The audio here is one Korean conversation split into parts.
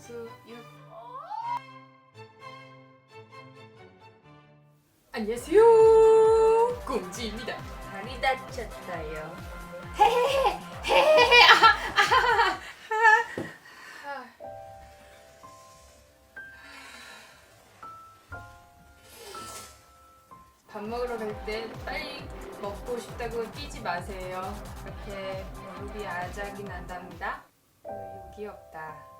수육. 안녕하세요. 꽁지입니다. 다리 다쳤어요. 밥 먹으러 갈 때 빨리 먹고 싶다고 뛰지 마세요. 이렇게 얼굴이 아작이 난답니다. 어, 여기 없다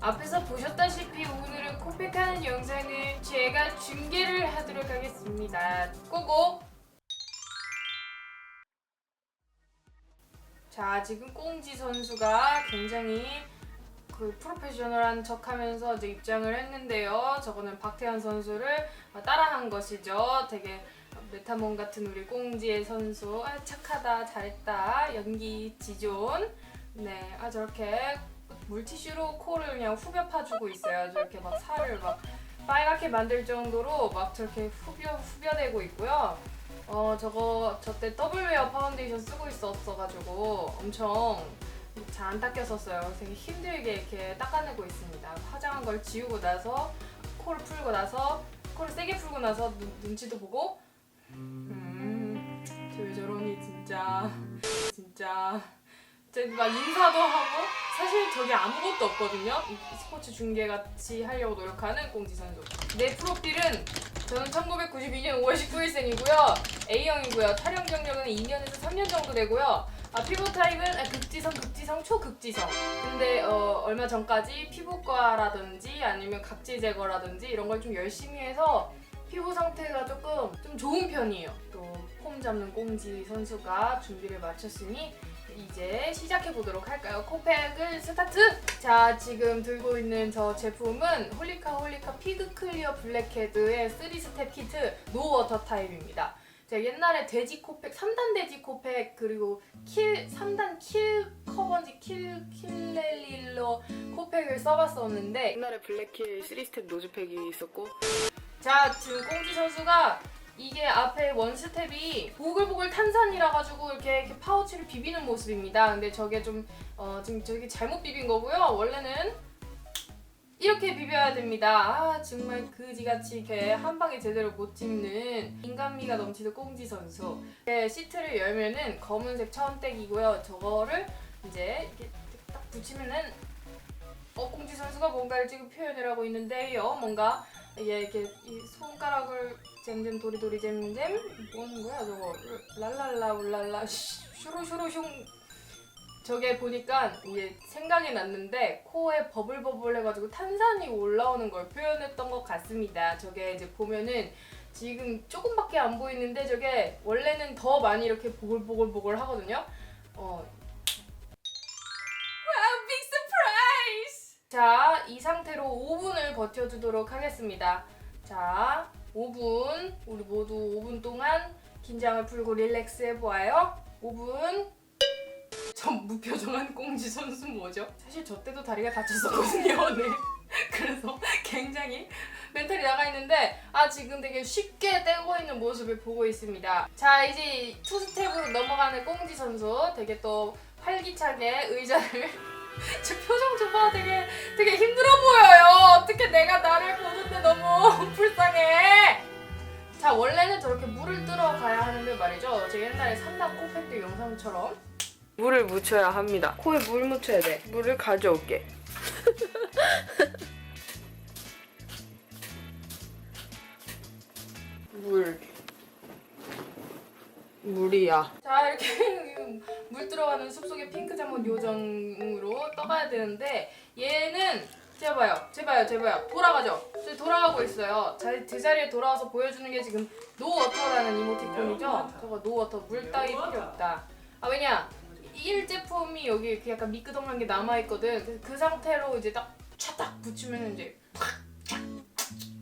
앞에서 보셨다시피 오늘은 코팩하는 영상을 제가 중계를 하도록 하겠습니다. 고고! 자 지금 꽁지 선수가 굉장히 그 프로페셔널한 척 하면서 이제 입장을 했는데요. 저거는 박태환 선수를 따라한 것이죠. 되게 메타몬 같은 우리 꽁지의 선수. 아, 착하다 잘했다. 연기 지존. 네, 아 저렇게 물티슈로 코를 그냥 후벼 파주고 있어요. 저렇게 막 살을 막 빨갛게 만들 정도로 막 저렇게 후벼 후벼대고 있고요. 어 저거 저때 더블웨어 파운데이션 쓰고 있었어가지고 엄청 잘 안 닦였었어요. 되게 힘들게 이렇게 닦아내고 있습니다. 화장한 걸 지우고 나서 코를 풀고 나서 코를 세게 풀고 나서 눈, 눈치도 보고 음저 저러니 진짜 진짜 막 인사도 하고 사실 저게 아무것도 없거든요. 이 스포츠 중계 같이 하려고 노력하는 꽁지 선수. 내 프로필은 저는 1992년 5월 19일생이고요. A형이고요. 촬영 경력은 2년에서 3년 정도 되고요. 아, 피부 타입은 아, 극지성, 극지성, 초극지성. 근데 어, 얼마 전까지 피부과라든지 아니면 각질 제거라든지 이런 걸 좀 열심히 해서 피부 상태가 조금 좀 좋은 편이에요. 또 폼 잡는 꽁지 선수가 준비를 마쳤으니 이제 시작해 보도록 할까요? 코팩을 스타트! 자, 지금 들고 있는 저 제품은 홀리카 홀리카 피그 클리어 블랙헤드의 3스텝 키트 노 워터 타입입니다. 제가 옛날에 돼지 코팩, 3단 돼지 코팩 그리고 킬 3단 킬 커버지 킬 킬렐릴러 코팩을 써봤었는데 옛날에 블랙힐 3스텝 노즈팩이 있었고 자 지금 꽁지 선수가 이게 앞에 원 스텝이 보글보글 탄산이라 가지고 이렇게, 이렇게 파우치를 비비는 모습입니다. 근데 저게 좀 어, 지금 저게 잘못 비빈 거고요. 원래는 이렇게 비벼야 됩니다. 아 정말 그지같이 이렇게 한 방에 제대로 못 찍는 인간미가 넘치는 꽁지 선수. 이렇게 시트를 열면은 검은색 천택이고요. 저거를 이제 이렇게 딱 붙이면은 어 꽁지 선수가 뭔가를 지금 표현을 하고 있는데요. 뭔가 이게 이렇게 이 손가락을 잼잼 도리도리 잼잼 뭐 하는 거야 저거 랄랄라 울랄라 슈루슈루슝 저게 보니까 이게 생각이 났는데 코에 버블버블 해가지고 탄산이 올라오는 걸 표현했던 것 같습니다. 저게 이제 보면은 지금 조금밖에 안 보이는데 저게 원래는 더 많이 이렇게 보글보글보글 하거든요. 어. 자, 이 상태로 5분을 버텨주도록 하겠습니다. 자, 5분 우리 모두 5분 동안 긴장을 풀고 릴렉스 해보아요. 5분 전 무표정한 꽁지 선수 뭐죠? 사실 저 때도 다리가 다쳤었거든요. 네. 그래서 굉장히 멘탈이 나가 있는데 아 지금 되게 쉽게 떼고 있는 모습을 보고 있습니다. 자 이제 투 스텝으로 넘어가는 꽁지 선수 되게 또 활기차게 의자를 제 표정 좀 봐 되게 되게 힘들어 보여요. 어떻게 내가 나를 보는데 너무 불쌍해. 자 원래는 저렇게 물을 뜨러 가야 하는데 말이죠. 제 옛날에 산다 코팩트 영상처럼 물을 묻혀야 합니다. 코에 물 묻혀야 돼. 물을 가져올게. 물. 물이야. 자 이렇게 물 들어가는 숲속의 핑크 잠옷 요정으로 떠가야 되는데 얘는 제봐요, 제봐요, 제봐요. 돌아가죠. 저 돌아가고 있어요. 자, 제 자리에 돌아와서 보여주는 게 지금 노워터라는 이모티콘이죠. 저거 노워터 물 따위 필요 없다. 아 왜냐? 일 제품이 여기 이렇게 약간 미끄덩한 게 남아 있거든. 그래서 그 상태로 이제 딱 차딱 붙이면 이제 팍, 착,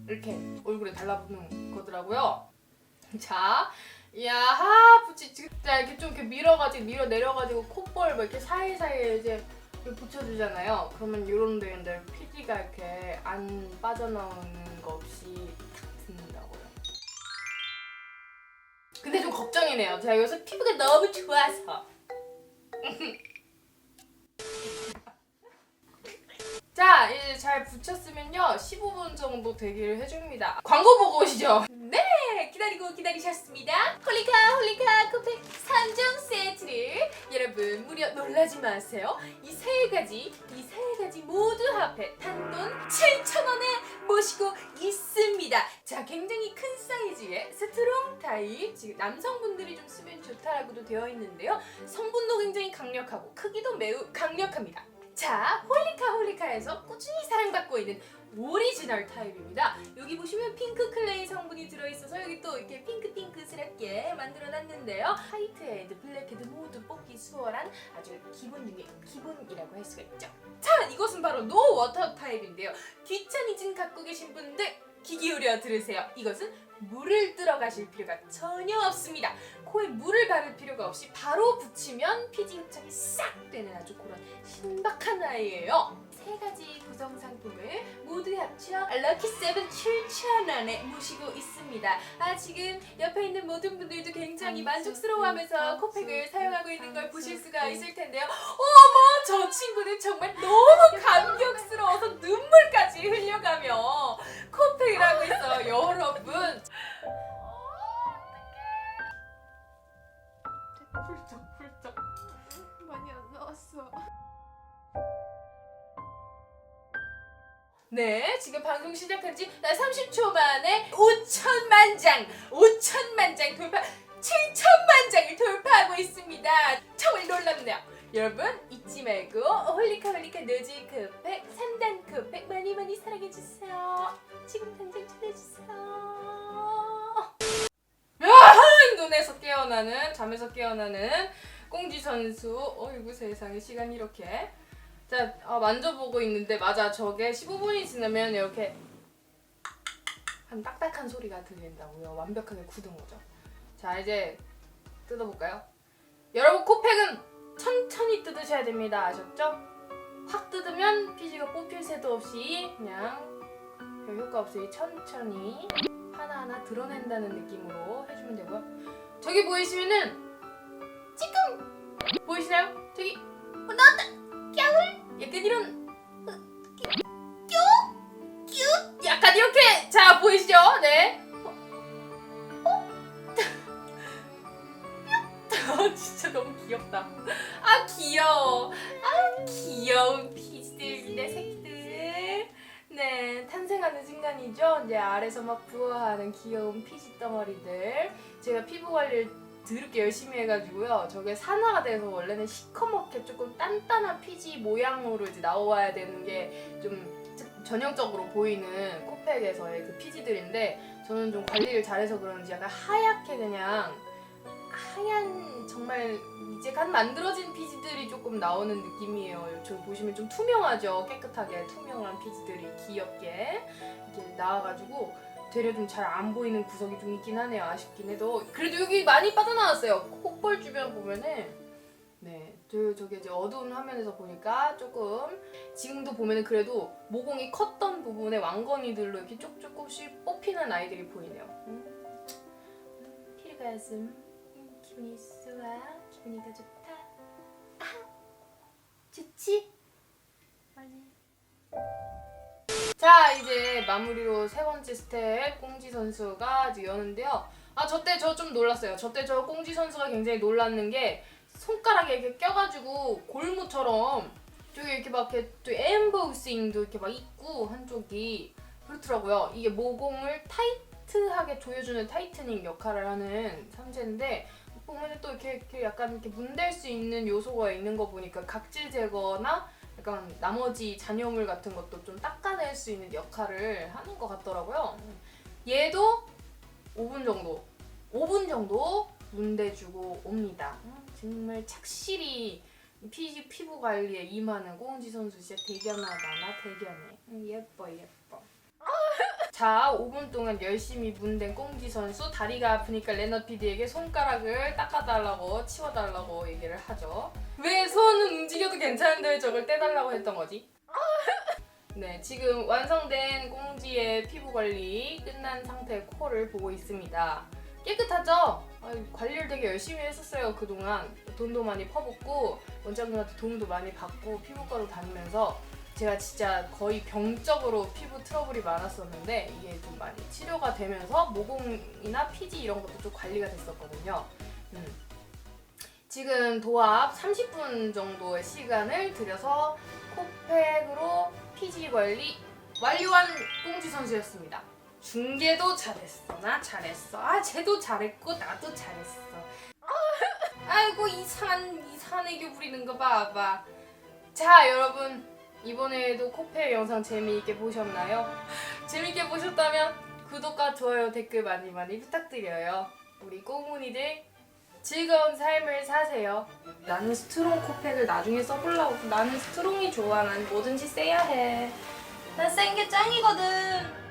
이렇게 얼굴에 달라붙는 거더라고요. 자, 야하 붙이 자 이렇게 좀 이렇게 밀어가지고 밀어 내려가지고 콧볼 뭐 이렇게 사이사이에 이제 붙여주잖아요. 그러면 이런 데인데 피지가 이렇게 안 빠져나오는 거 없이 탁 붙는다고요. 근데 좀 걱정이네요. 제가 요새 피부가 너무 좋아서. 자, 자, 이제 잘 붙였으면요. 15분 정도 대기를 해줍니다. 광고 보고 오시죠. 네, 기다리고 기다리셨습니다. 홀리카 홀리카 코팩 3종 세트를 여러분 무려 놀라지 마세요. 이 세 가지, 이 세 가지 모두 합해 단돈 7,000원에 모시고 있습니다. 자, 굉장히 큰 사이즈의 스트롱 타입. 지금 남성분들이 좀 쓰면 좋다라고도 되어 있는데요. 성분도 굉장히 강력하고 크기도 매우 강력합니다. 자, 홀리카 홀리카에서 꾸준히 사랑받고 있는 오리지널 타입입니다. 여기 보시면 핑크 클레이 성분이 들어있어서 여기 또 이렇게 핑크핑크스럽게 만들어놨는데요. 화이트 헤드, 블랙 헤드 모두 뽑기 수월한 아주 기본 중에 기본이라고 할 수가 있죠. 자, 이것은 바로 노 워터 타입인데요. 귀차니즘 갖고 계신 분들 귀 기울여 들으세요. 이것은 물을 들어가실 필요가 전혀 없습니다. 코에 물을 바를 필요가 없이 바로 붙이면 피지 흡착이 싹 되는 아주 그런 신박한 아이예요. 세 가지 구성 상품을 모두 합쳐 럭키 세븐 7,000원에 모시고 있습니다. 아 지금 옆에 있는 모든 분들도 굉장히 만족스러워하면서 코팩을 사용하고 있는 걸 보실 수가 있을 텐데요. 어머 저 친구는 정말 너무 30초 만에 5천만 장, 5천만 장 돌파, 7천만 장을 돌파하고 있습니다. 정말 놀랍네요. 여러분 잊지 말고 홀리카 홀리카 노즈 크팩 3단 크팩 많이 많이 사랑해주세요. 지금 당장 전해주세요. 눈에서 깨어나는 잠에서 깨어나는 꽁지 선수. 어이구 세상에 시간이 이렇게. 자 어, 만져보고 있는데 맞아 저게 15분이 지나면 이렇게 한 딱딱한 소리가 들린다고요. 완벽하게 굳은 거죠. 자 이제 뜯어볼까요? 여러분 코팩은 천천히 뜯으셔야 됩니다. 아셨죠? 확 뜯으면 피지가 뽑힐 새도 없이 그냥 별 효과 없이 천천히 하나하나 드러낸다는 느낌으로 해주면 되고요. 저기 보이시면은 지금 보이시나요? 저기 어, 나왔다 겨울 약간 이런 자 보이시죠? 네. 어, 진짜 너무 귀엽다. 아 귀여워. 아 귀여운 피지들입니다 새끼들. 네 탄생하는 순간이죠. 이제 아래서 막 부어하는 귀여운 피지 덩어리들. 제가 피부 관리를 드럽게 열심히 해가지고요. 저게 산화가 돼서 원래는 시커멓게 조금 단단한 피지 모양으로 이제 나와야 되는 게 좀 전형적으로 보이는 코팩에서의 그 피지들인데 저는 좀 관리를 잘해서 그런지 약간 하얗게 그냥 하얀 정말 이제 간 만들어진 피지들이 조금 나오는 느낌이에요. 저 보시면 좀 투명하죠. 깨끗하게 투명한 피지들이 귀엽게 이렇게 나와가지고 되려 좀 잘 안 보이는 구석이 좀 있긴 하네요. 아쉽긴 해도 그래도 여기 많이 빠져나왔어요. 콧볼 주변 보면은 네, 저 저기 이제 어두운 화면에서 보니까 조금 지금도 보면은 그래도 모공이 컸던 부분에 왕건이들로 이렇게 쪽쪽씩 뽑히는 아이들이 보이네요. 음. 피르가슴 음, 기분이 좋아 기분이 더 좋다. 아, 좋지? 빨리. 자 이제 마무리로 세 번째 스텝 꽁지 선수가 이제 여는데요. 아 저 때 저 좀 놀랐어요. 저 때 저 꽁지 선수가 굉장히 놀랐는 게 손가락에 이렇게 껴가지고 골무처럼 저기 이렇게 막 이렇게 또 엠보싱도 이렇게 막 있고 한쪽이 그렇더라고요. 이게 모공을 타이트하게 조여주는 타이트닝 역할을 하는 삼재인데 보면 또 이렇게, 이렇게 약간 이렇게 문댈 수 있는 요소가 있는 거 보니까 각질 제거나 약간 나머지 잔여물 같은 것도 좀 닦아낼 수 있는 역할을 하는 것 같더라고요. 얘도 5분 정도, 5분 정도 문대주고 옵니다. 음, 정말 착실히 피, 피부 관리에 임하는 꽁지 선수 진짜 대견하다. 나 대견해. 음, 예뻐 예뻐. 자, 5분 동안 열심히 문댄 꽁지 선수 다리가 아프니까 레너 PD에게 손가락을 닦아달라고 치워달라고 얘기를 하죠. 왜 손은 움직여도 괜찮은데 왜 저걸 떼달라고 했던 거지? 네, 지금 완성된 꽁지의 피부 관리 끝난 상태의 코를 보고 있습니다. 깨끗하죠? 아유, 관리를 되게 열심히 했었어요 그동안 돈도 많이 퍼붓고 원장님한테 도움도 많이 받고 피부과도 다니면서 제가 진짜 거의 병적으로 피부 트러블이 많았었는데 이게 좀 많이 치료가 되면서 모공이나 피지 이런 것도 좀 관리가 됐었거든요. 음. 지금 도합 30분 정도의 시간을 들여서 코팩으로 피지 관리 완료한 꽁지 선수였습니다. 중계도 잘했어. 나 잘했어. 아, 쟤도 잘했고 나도 잘했어. 아, 아이고 이상한 이상한 애교 부리는 거 봐봐. 자, 여러분 이번에도 코페 영상 재미있게 보셨나요? 재미있게 보셨다면 구독과 좋아요 댓글 많이 많이 부탁드려요. 우리 꼬문이들 즐거운 삶을 사세요. 나는 스트롱 코팩을 나중에 써보려고. 나는 스트롱이 좋아. 난 뭐든지 세야 해. 난 센 게 짱이거든.